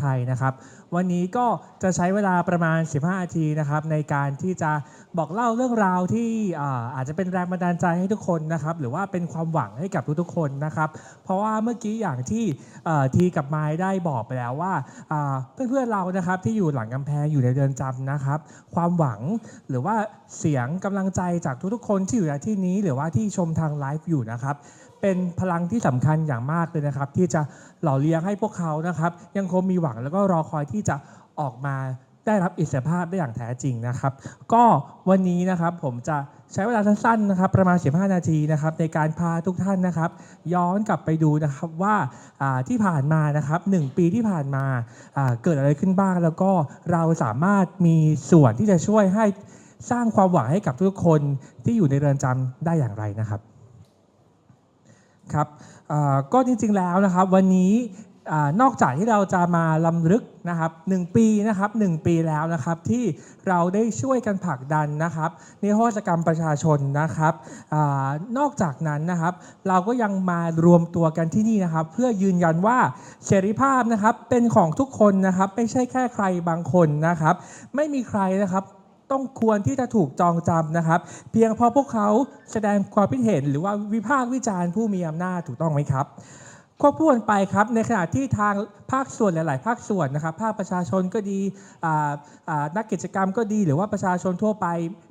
ไทยนะครับ วันนี้ก็จะใช้เวลาประมาณ 15 นาทีนะครับ ในการที่จะบอกเล่าเรื่องราวที่อาจจะเป็นแรงบันดาลใจให้ทุกคนนะครับ หรือว่าเป็นความหวังให้กับทุกๆคนนะครับ เพราะว่าเมื่อกี้อย่างที่ทีกับไม้ได้บอกไปแล้วว่าอ่าเพื่อนๆเรานะครับที่อยู่หลังกำแพงอยู่ในเรือนจำนะครับ ความหวังหรือว่าเสียงกำลังใจจากทุกๆคนที่อยู่ในที่นี้ หรือว่าที่ชมทางไลฟ์อยู่นะครับ เป็นพลังที่สำคัญอย่างมากเลยนะครับ ที่จะหล่อเลี้ยงให้พวกเขานะครับ ยังคงมีหวังแล้วก็รอคอยที่จะออกมาได้รับอิสรภาพได้อย่างแท้จริงนะครับ ก็วันนี้นะครับผมจะใช้เวลาสั้นๆนะครับ ประมาณ 15 นาทีนะครับ ในการพาทุกท่านนะครับ ย้อนกลับไปดูนะครับว่าที่ผ่านมานะครับหนึ่งปีที่ผ่านมาเกิดอะไรขึ้นบ้าง แล้วก็เราสามารถมีส่วนที่จะช่วยให้สร้างความหวังให้กับทุกคนที่อยู่ในเรือนจำได้อย่างไรนะครับ ครับก็จริงๆแล้วนะครับวันนี้นอกจากที่เราจะมาลำลึกนะครับหนึ่งปีนะครับหนึ่งปีแล้วนะครับที่เราได้ช่วยกันผลักดันนะครับนิโทษกรรมประชาชนนะครับอนอกจากนั้นนะครับ เราก็ยังมารวมตัวกันที่นี่นะครับ เพื่อยืนยันว่าเสรีภาพนะครับเป็นของทุกคนนะครับ ไม่ใช่แค่ใครบางคนนะครับ ไม่มีใครนะครับ ต้องควรที่จะถูกจองจำนะครับ เพียงเพราะพวกเขาแสดงความคิดเห็น หรือว่าวิพากษ์วิจารณ์ผู้มีอำนาจถูกต้องไหมครับควบคู่กันไปครับในขณะที่ทางภาคส่วนหลาย ๆ ภาคส่วนนะครับภาคประชาชนก็ดีนักกิจกรรมก็ดี หรือว่าประชาชนทั่วไป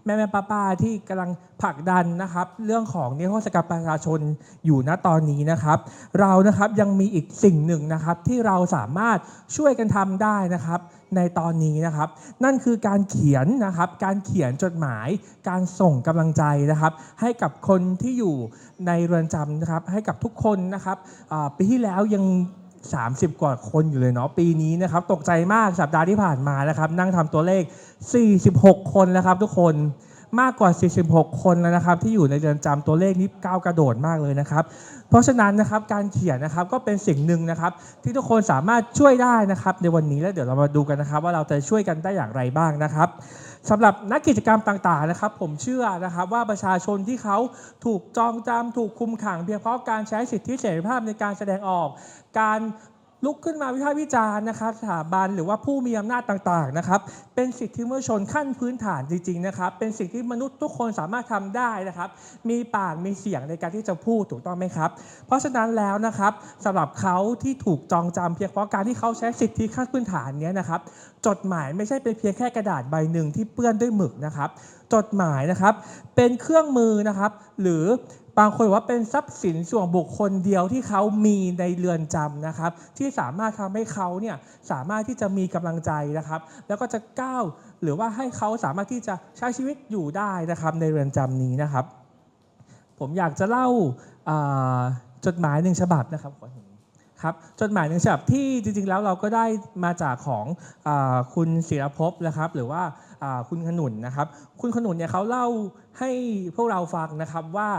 แม่แม่ป้าป้าที่กำลังผลักดันนะครับ เรื่องของนิรโทษกรรมประชาชนอยู่ณตอนนี้นะครับ เรานะครับยังมีอีกสิ่งหนึ่งนะครับที่เราสามารถช่วยกันทำได้นะครับในตอนนี้นะครับ นั่นคือการเขียนนะครับ การเขียนจดหมาย การส่งกำลังใจนะครับ ให้กับคนที่อยู่ในเรือนจำนะครับ ให้กับทุกคนนะครับปีที่แล้วยัง 30 กว่าคนอยู่เลยเนาะปีนี้นะครับ ตกใจมากสัปดาห์ที่ผ่านมานะครับ นั่งทำตัวเลข 46 คนแล้วครับทุกคน มากกว่า 46 คนแล้วนะครับ ที่อยู่ในเรือนจำตัวเลขนี้ก้าวกระโดดมากเลยนะครับ เพราะฉะนั้นนะครับการเขียนนะครับก็เป็นสิ่งหนึ่งนะครับ ที่ทุกคนสามารถช่วยได้นะครับ ในวันนี้แล้วเดี๋ยวเรามาดูกันนะครับ ว่าเราจะช่วยกันได้อย่างไรบ้างนะครับสำหรับนักกิจกรรมต่างๆนะครับ ผมเชื่อนะครับว่าประชาชนที่เขาถูกจองจำถูกคุมขัง เพียงเพราะการใช้สิทธิเสรีภาพในการแสดงออก การ ลุกขึ้นมาวิพากษ์วิจารณ์นะครับสถาบันหรือว่าผู้มีอำนาจต่างๆนะครับเป็นสิทธิมนุษยชนขั้นพื้นฐานจริงๆนะครับเป็นสิ่งที่มนุษย์ทุกคนสามารถทำได้นะครับมีปากมีเสียงในการที่จะพูดถูกต้องไหมครับ เพราะฉะนั้นแล้วนะครับสำหรับเขาที่ถูกจองจำเพียงเพราะการที่เขาใช้สิทธิขั้นพื้นฐานนี้นะครับจดหมายไม่ใช่เป็นเพียงแค่กระดาษใบหนึ่งที่เปื้อนด้วยหมึกนะครับจดหมายนะครับเป็นเครื่องมือนะครับหรือ บางคนว่าเป็นทรัพย์สินส่วนบุคคลเดียวที่เขามีในเรือนจำนะครับ ที่สามารถทำให้เขาเนี่ยสามารถที่จะมีกำลังใจนะครับ แล้วก็จะก้าวหรือว่าให้เขาสามารถที่จะใช้ชีวิตอยู่ได้นะครับในเรือนจำนี้นะครับ ผมอยากจะเล่าจดหมายหนึ่งฉบับนะครับขอเห็นครับจดหมายหนึ่งฉบับที่จริงๆแล้วเราก็ได้มาจากของอคุณศิรภพนะครับ หรือว่า คุณขนุนนะครับ คุณขนุนเนี่ยเขาเล่าให้พวกเราฟังนะครับว่า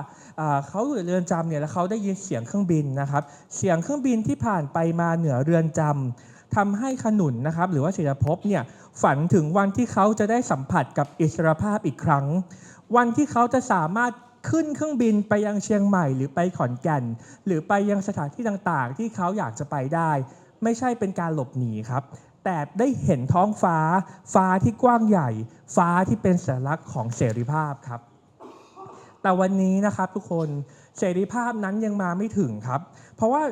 เขาอยู่เรือนจำเนี่ยแล้วเขาได้ยินเสียงเครื่องบินนะครับ เสียงเครื่องบินที่ผ่านไปมาเหนือเรือนจำทำให้ขนุนนะครับหรือว่าศิรภพเนี่ยฝันถึงวันที่เขาจะได้สัมผัสกับอิสรภาพอีกครั้ง วันที่เขาจะสามารถขึ้นเครื่องบินไปยังเชียงใหม่ หรือไปขอนแก่น หรือไปยังสถานที่ต่างๆ ที่เขาอยากจะไปได้ ไม่ใช่เป็นการหลบหนีครับ แต่ได้เห็นท้องฟ้า ฟ้าที่กว้างใหญ่ ฟ้าที่เป็นสัญลักษณ์ของเสรีภาพครับ แต่วันนี้นะครับทุกคนเสรีภาพนั้นยังมาไม่ถึงครับ เพราะว่า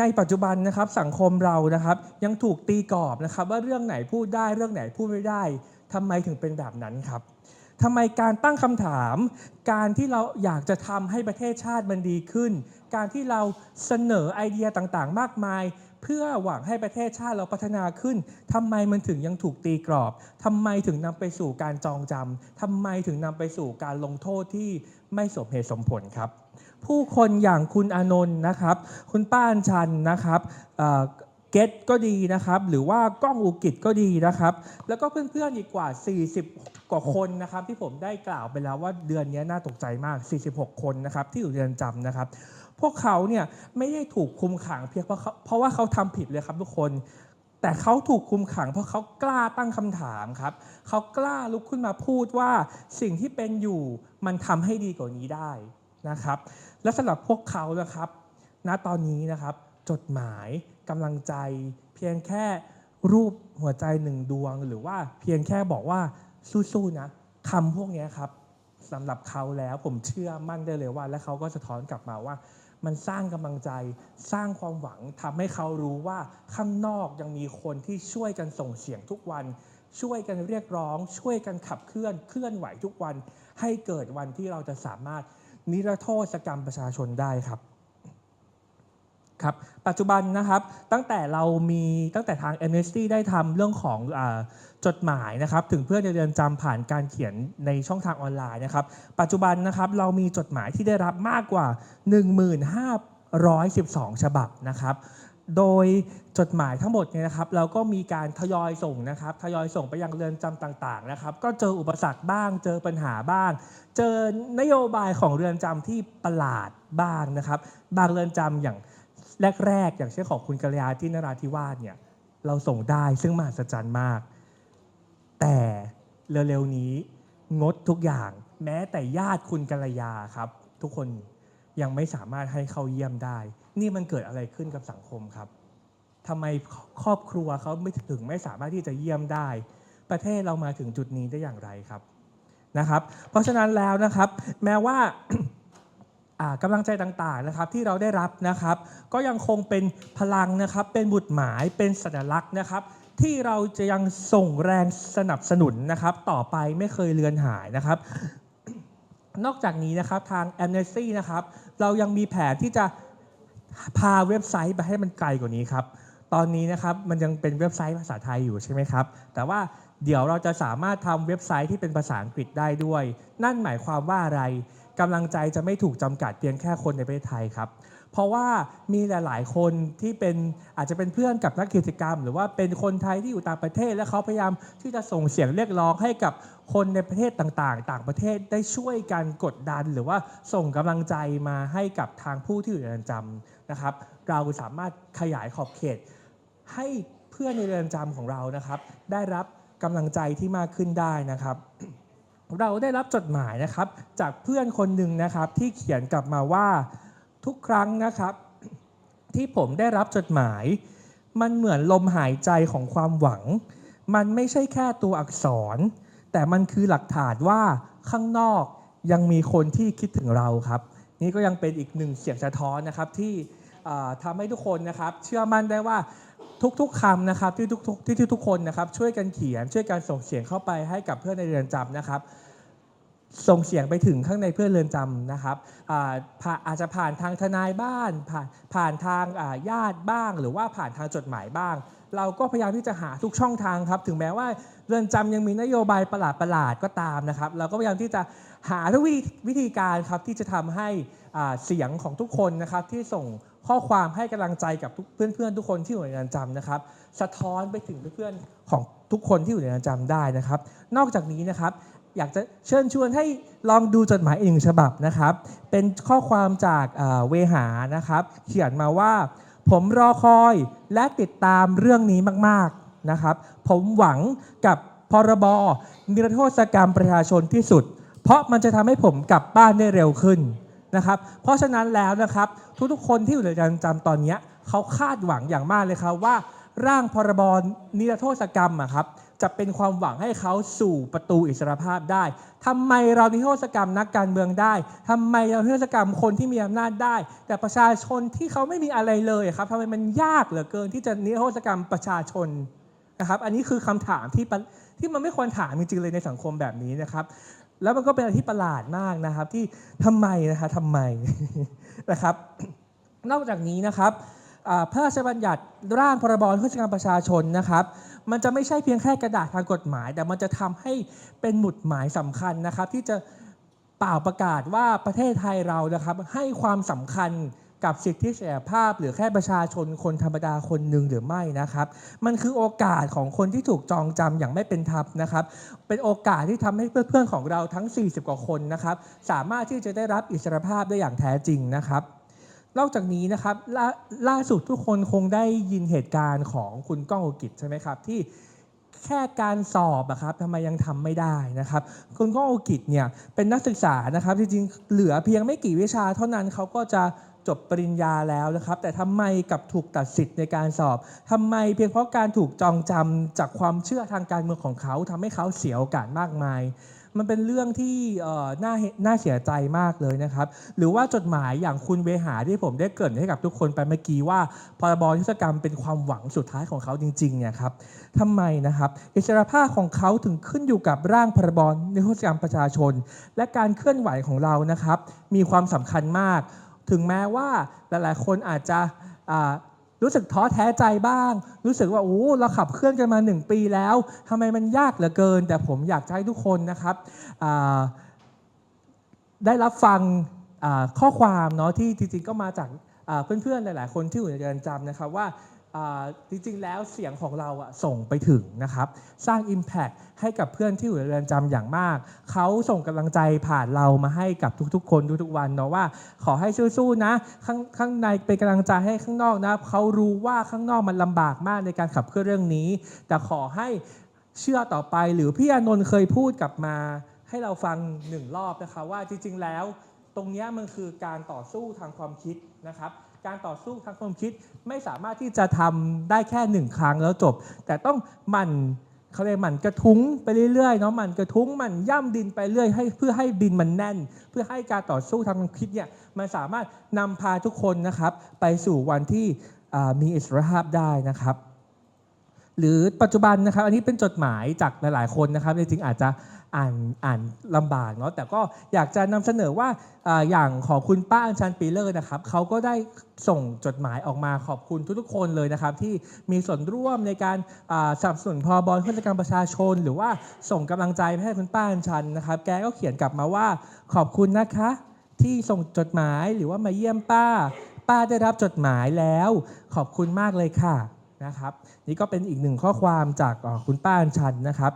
ในปัจจุบันนะครับสังคมเรานะครับยังถูกตีกรอบนะครับ ว่าเรื่องไหนพูดได้เรื่องไหนพูดไม่ได้ทำไมถึงเป็นแบบนั้นครับทำไมการตั้งคำถาม การที่เราอยากจะทำให้ประเทศชาติมันดีขึ้น การที่เราเสนอไอเดียต่างๆ มากมาย พื่อหวังให้ประเทศชาติเราพัฒนาขึ้นทำไมมันถึงยังถูกตีกรอบทำไมถึงนำไปสู่การจองจำทำไมถึงนำไปสู่การลงโทษที่ไม่สมเหตุสมผลครับ ผู้คนอย่างคุณอนนท์นะครับ คุณป้าอัญชันนะครับเกตก็ดีนะครับ หรือว่ากล้องอุกิจก็ดีนะครับ แล้วก็เพื่อนๆอีกกว่า 40 กว่าคนนะครับ ที่ผมได้กล่าวไปแล้วว่าเดือนนี้น่าตกใจมาก 46 คนนะครับ ที่อยู่เรือนจำนะครับ พวกเขาเนี่ยไม่ได้ถูกคุมขังเพียงเพราะเขาเพราะว่าเขาทำผิดเลยครับทุกคน แต่เขาถูกคุมขังเพราะเขากล้าตั้งคำถามครับ เขากล้าลุกขึ้นมาพูดว่าสิ่งที่เป็นอยู่มันทำให้ดีกว่านี้ได้นะครับ และสำหรับพวกเขานะครับณตอนนี้นะครับ จดหมายกำลังใจ เพียงแค่รูปหัวใจหนึ่งดวง หรือว่าเพียงแค่บอกว่าสู้ๆนะคำพวกนี้ครับสำหรับเขาแล้วผมเชื่อมั่นได้เลยว่า และเขาก็สะท้อนกลับมาว่า มันสร้างกำลังใจ สร้างความหวังทำให้เขารู้ว่าข้างนอกยังมีคนที่ช่วยกันส่งเสียงทุกวัน ช่วยกันเรียกร้อง ช่วยกันขับเคลื่อนเคลื่อนไหวทุกวัน ให้เกิดวันที่เราจะสามารถนิรโทษกรรมประชาชนได้ครับ ครับปัจจุบันนะครับตั้งแต่เรามีตั้งแต่ทาง Amnesty ได้ทำเรื่องของอจดหมายนะครับถึงเพื่อนในเรือนจำผ่านการเขียนในช่องทางออนไลน์นะครับ ปัจจุบันนะครับเรามีจดหมายที่ได้รับมากกว่า 1512ฉบับนะครับ โดยจดหมายทั้งหมดเนี่ยนะครับเราก็มีการทยอยส่งนะครับทยอยส่งไปยังเรือนจำต่างๆนะครับก็เจออุปสรรคบ้าง เจอปัญหาบ้าง เจอนโยบายของเรือนจำที่ประหลาดบ้างนะครับ บางเรือนจำอย่าง แรกๆ อย่างเช่นของคุณกัลยาที่นราธิวาสเนี่ยเราส่งได้ซึ่งมหัศจรรย์มาก แต่เร็วๆนี้งดทุกอย่างแม้แต่ญาติคุณกัลยาครับ ทุกคนยังไม่สามารถให้เข้าเยี่ยมได้ นี่มันเกิดอะไรขึ้นกับสังคมครับทำไมครอบครัวเขาไม่ถึงไม่สามารถที่จะเยี่ยมได้ ประเทศเรามาถึงจุดนี้ได้อย่างไรครับนะครับ เพราะฉะนั้นแล้วนะครับ แม้ว่าอ่า กำลังใจต่างๆนะครับที่เราได้รับนะครับ ก็ยังคงเป็นพลังนะครับ เป็นบุตรหมายเป็นสัญลักษณ์นะครับ ที่เราจะยังส่งแรงสนับสนุนนะครับ ต่อไปไม่เคยเลือนหายนะครับ นอกจากนี้นะครับทาง Amnesty นะครับ เรายังมีแผนที่จะพาเว็บไซต์ไปให้มันไกลกว่านี้ครับ ตอนนี้นะครับมันยังเป็นเว็บไซต์ภาษาไทยอยู่ใช่ไหมครับ แต่ว่าเดี๋ยวเราจะสามารถทำเว็บไซต์ที่เป็นภาษาอังกฤษได้ด้วย นั่นหมายความว่าอะไร กำลังใจจะไม่ถูกจำกัดเพียงแค่คนในประเทศไทยครับ เพราะว่ามีหลาย ๆ คนที่เป็นอาจจะเป็นเพื่อนกับนักกิจกรรม หรือว่าเป็นคนไทยที่อยู่ต่างประเทศ และเขาพยายามที่จะส่งเสียงเรียกร้องให้กับคนในประเทศต่าง ๆ ต่างประเทศได้ช่วยกันกดดัน หรือว่าส่งกำลังใจมาให้กับทางผู้ที่อยู่ในเรือนจำนะครับ เราสามารถขยายขอบเขต ให้เพื่อนในเรือนจำของเรานะครับ ได้รับกำลังใจที่มากขึ้นได้นะครับ เราได้รับจดหมายนะครับ จากเพื่อนคนหนึ่งนะครับที่เขียนกลับมาว่าทุกครั้งนะครับ ที่ผมได้รับจดหมาย มันเหมือนลมหายใจของความหวัง มันไม่ใช่แค่ตัวอักษร แต่มันคือหลักฐานว่าข้างนอกยังมีคนที่คิดถึงเราครับ นี่ก็ยังเป็นอีกหนึ่งเสียงสะท้อนนะครับที่ทำให้ทุกคนนะครับ เชื่อมั่นได้ว่า ทุกๆคำนะครับที่ทุกๆที่ทุกๆคนนะครับช่วยกันเขียนช่วยกันส่งเสียงเข้าไปให้กับเพื่อนในเรือนจำนะครับ ส่งเสียงไปถึงข้างในเพื่อนเรือนจำนะครับอาผ่าอาจจะผ่านทางทนายบ้าน ผ่านผ่านทางอ่าญาติบ้าง หรือว่าผ่านทางจดหมายบ้าง เราก็พยายามที่จะหาทุกช่องทางครับ ถึงแม้ว่าเรือนจำยังมีนโยบายประหลาดประหลาดๆก็ตามนะครับ เราก็พยายามที่จะหาทุกวิธีวิธีการครับที่จะทำให้อ่าเสียงของทุกคนนะครับที่ส่ง ข้อความให้กำลังใจกับทุกเพื่อนๆ ทุกคนที่อยู่ในเรือนจำนะครับ สะท้อนไปถึงเพื่อนๆของทุกคนที่อยู่ในเรือนจำได้นะครับ นอกจากนี้นะครับอยากจะเชิญชวนให้ลองดูจดหมายอีกหนึ่งฉบับนะครับ เป็นข้อความจากเอ่อเวหานะครับ เขียนมาว่า ผมรอคอยและติดตามเรื่องนี้มากๆนะครับ ผมหวังกับพรบนิรโทษกรรมประชาชนที่สุด เพราะมันจะทำให้ผมกลับบ้านได้เร็วขึ้น นะครับ เพราะฉะนั้นแล้วนะครับทุกๆคนที่อยู่ในเรือนจำตอนนี้เขาคาดหวังอย่างมากเลยครับว่า ร่างพรบนิรโทษกรรมอะครับจะเป็นความหวังให้เขาสู่ประตูอิสรภาพได้ทำไมเรานิรโทษกรรมนักการเมืองได้ทำไมเรานิรโทษกรรมคนที่มีอำนาจได้ แต่ประชาชนที่เขาไม่มีอะไรเลยครับทำไมมันยากเหลือเกินที่จะนิรโทษกรรมประชาชนนะครับ อันนี้คือคำถามที่ที่มันไม่ควรถามจริงๆเลยในสังคมแบบนี้นะครับ แล้วมันก็เป็นอะไรที่ประหลาดมากนะครับ ที่ทำไมนะคะทำไมนะครับ นอกจากนี้นะครับพระราชบัญญัติร่างพรบข้าราชการประชาชนนะครับ มันจะไม่ใช่เพียงแค่กระดาษทางกฎหมาย แต่มันจะทำให้เป็นหมุดหมายสำคัญนะครับ ที่จะเป่าประกาศว่าประเทศไทยเรานะครับให้ความสำคัญ กับสิทธิเสรีภาพ หรือแค่ประชาชนคนธรรมดาคนหนึ่งหรือไม่นะครับ มันคือโอกาสของคนที่ถูกจองจำอย่างไม่เป็นธรรมนะครับ เป็นโอกาสที่ทำให้เพื่อนๆของเราทั้ง 40 กว่าคนนะครับสามารถที่จะได้รับอิสรภาพได้อย่างแท้จริงนะครับนอกจากนี้นะครับลล่าสุดทุกคนคงได้ยินเหตุการณ์ของคุณก้องอุกิจใช่ไหมครับ ที่แค่การสอบอะครับทำไมยังทำไม่ได้นะครับ คุณก้องอุกิจเนี่ยเป็นนักศึกษานะครับจริงๆเหลือเพียงไม่กี่วิชาเท่านั้นเขาก็จะ จบปริญญาแล้วนะครับ แต่ทำไมกลับถูกตัดสิทธิ์ในการสอบทำไมเพียงเพราะการถูกจองจำจากความเชื่อทางการเมืองของเขาทำให้เขาเสียโอกาสมากมาย มันเป็นเรื่องที่น่าน่าเสียใจมากเลยนะครับ หรือว่าจดหมายอย่างคุณเวหาที่ผมได้เกริดให้กับทุกคนไปเมื่อกี้ว่าพรบนิรศกรรมเป็นความหวังสุดท้ายของเขาจริงๆเนี่ยครับทำไมนะครับอิสรภาพของเขาถึงขึ้นอยู่กับร่างพรบนิรศกรรมประชาชน และการเคลื่อนไหวของเรานะครับ มีความสำคัญมาก ถึงแม้ว่าหลายๆ คนอาจจะรู้สึกท้อแท้ใจบ้าง รู้สึกว่าโอ้เราขับเคลื่อนกันมาหนึ่งปีแล้วทำไมมันยากเหลือเกิน แต่ผมอยากจะให้ทุกคนนะครับได้รับฟังข้อความเนาะที่จริงๆก็มาจากเพื่อนๆหลาย ๆ คนที่อยู่ในเรือนจำนะครับว่า จริงๆ แล้วเสียงของเราอะส่งไปถึงนะครับ สร้าง Impact ให้กับเพื่อนที่อยู่ในเรือนจำอย่างมาก เขาส่งกำลังใจผ่านเรามาให้กับทุกๆ คนทุกๆวันเนาะว่า ขอให้สู้ๆนะข้างข้างในเป็นกำลังใจให้ข้างนอกนะเขารู้ว่าข้างนอกมันลำบากมากในการขับเคลื่อนเรื่องนี้ แต่ขอให้เชื่อต่อไปหรือพี่อานนท์เคยพูดกลับมา ให้เราฟังหนึ่งรอบนะคะว่าจริงๆ แล้ว ตรงนี้มันคือการต่อสู้ทางความคิดนะครับ การต่อสู้ทางความคิดไม่สามารถที่จะทำได้แค่หนึ่งครั้งแล้วจบ แต่ต้องมันเขาเรียกมันกระทุ้งไปเรื่อยๆเนาะมันกระทุ้งมันย่ำดินไปเรื่อยให้เพื่อให้ดินมันแน่น เพื่อให้การต่อสู้ทางความคิดเนี่ยมันสามารถนำพาทุกคนนะครับ ไปสู่วันที่มีอิสรภาพได้นะครับ หรือปัจจุบันนะครับ อันนี้เป็นจดหมายจากหลาย ๆ คนนะครับจริงๆอาจจะอ่านอ่านลำบากเนาะแต่ก็อยากจะนำเสนอว่าออย่างของคุณป้าอัญชันปีเลอร์นะครับเขาก็ได้ส่งจดหมายออกมาขอบคุณทุกๆ คนเลยนะครับ ที่มีส่วนร่วมในการสนับสนุนพอบอลข้าราชการประชาชน หรือว่าส่งกำลังใจให้คุณป้าอัญชันนะครับ แกก็เขียนกลับมาว่าขอบคุณนะคะ ที่ส่งจดหมายหรือว่ามาเยี่ยมป้า ป้าได้รับจดหมายแล้ว ขอบคุณมากเลยค่ะ นะครับ นี่ก็เป็นอีกหนึ่งข้อความจากคุณป้าอัญชันนะครับ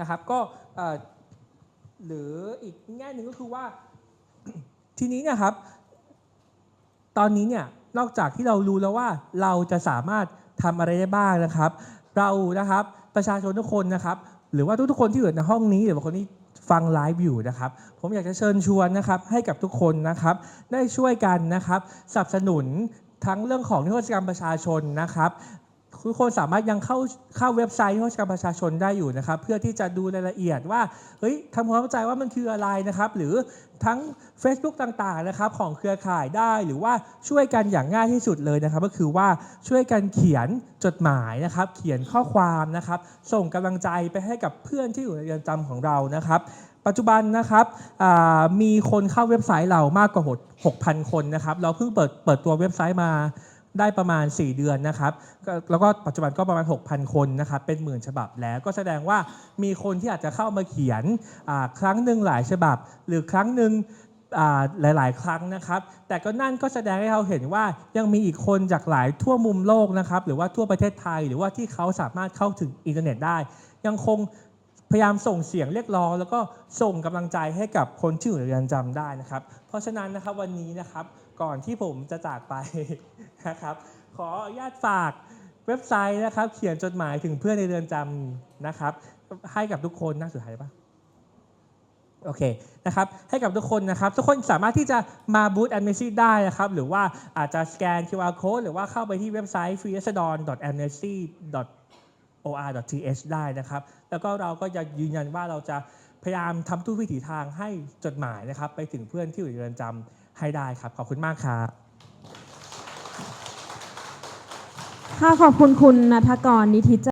นะครับก็หรืออีกแง่หนึ่งก็คือว่าทีนี้เนะครับ ตอนนี้เนี่ยนอกจากที่เรารู้แล้วว่าเราจะสามารถทำอะไรได้บ้างนะครับ เรานะครับประชาชนทุกคนนะครับ หรือว่าทุกๆคนที่อยู่ในห้องนี้หรือว่าคนที่ฟังไลฟ์อยู่นะครับ ผมอยากจะเชิญชวนนะครับให้กับทุกคนนะครับ ได้ช่วยกันนะครับสนับสนุน ทั้งเรื่องของนิทรรศกรรมประชาชนนะครับทุกคนสามารถยังเข้าเข้าเว็บไซต์นิทรรศกรรมประชาชนได้อยู่นะครับ เพื่อที่จะดูรายละเอียดว่าเฮ้ยทำความเข้าใจว่ามันคืออะไรนะครับ หรือทั้ง Facebook ต่างๆนะครับของเครือข่ายได้หรือว่าช่วยกันอย่างง่ายที่สุดเลยนะครับ ก็คือว่าช่วยกันเขียนจดหมายนะครับ เขียนข้อความนะครับ ส่งกำลังใจไปให้กับเพื่อนที่อยู่ในเรือนจำของเรานะครับ ปัจจุบันนะครับมีคนเข้าเว็บไซต์เรามากกว่า 6,000 คนนะครับ เราเพิ่งเปิดเปิดตัวเว็บไซต์มาได้ประมาณ 4 เดือนนะครับแล้วก็ปัจจุบันก็ประมาณ 6,000 คนนะครับเป็นหมื่นฉบับแล้วก็แสดงว่ามีคนที่อาจจะเข้ามาเขียนครั้งหนึ่งหลายฉบับ หรือครั้งหนึ่งอ่าหลาย ๆ ครั้งนะครับ แต่ก็นั่นก็แสดงให้เราเห็นว่ายังมีอีกคนจากหลายทั่วมุมโลกนะครับ หรือว่าทั่วประเทศไทย หรือว่าที่เขาสามารถเข้าถึงอินเทอร์เน็ตได้ ยังคง พยายามส่งเสียงเรียกร้อง แล้วก็ส่งกำลังใจให้กับคนที่อยู่ในเรือนจำได้นะครับ เพราะฉะนั้นนะครับวันนี้นะครับก่อนที่ผมจะจากไปนะครับ ขออนุญาตฝากเว็บไซต์นะครับ เขียนจดหมายถึงเพื่อนในเรือนจำนะครับ ให้กับทุกคนน่าสุดท้ายปะโอเคนะครับให้กับทุกคนนะครับ ทุกคนสามารถที่จะมาบูธ Amnesty ได้นะครับ หรือว่าอาจจะสแกน QR code หรือว่าเข้าไปที่เว็บไซต์ freeasdon.amnesty or.th ได้นะครับ แล้วก็เราก็จะยืนยันว่าเราจะพยายามทำทุกวิถีทางให้จดหมายนะครับ ไปถึงเพื่อนที่อยู่ในเรือนจำให้ได้ครับ ขอบคุณมากครับ ค่ะขอบคุณคุณนัทกรนิธิจ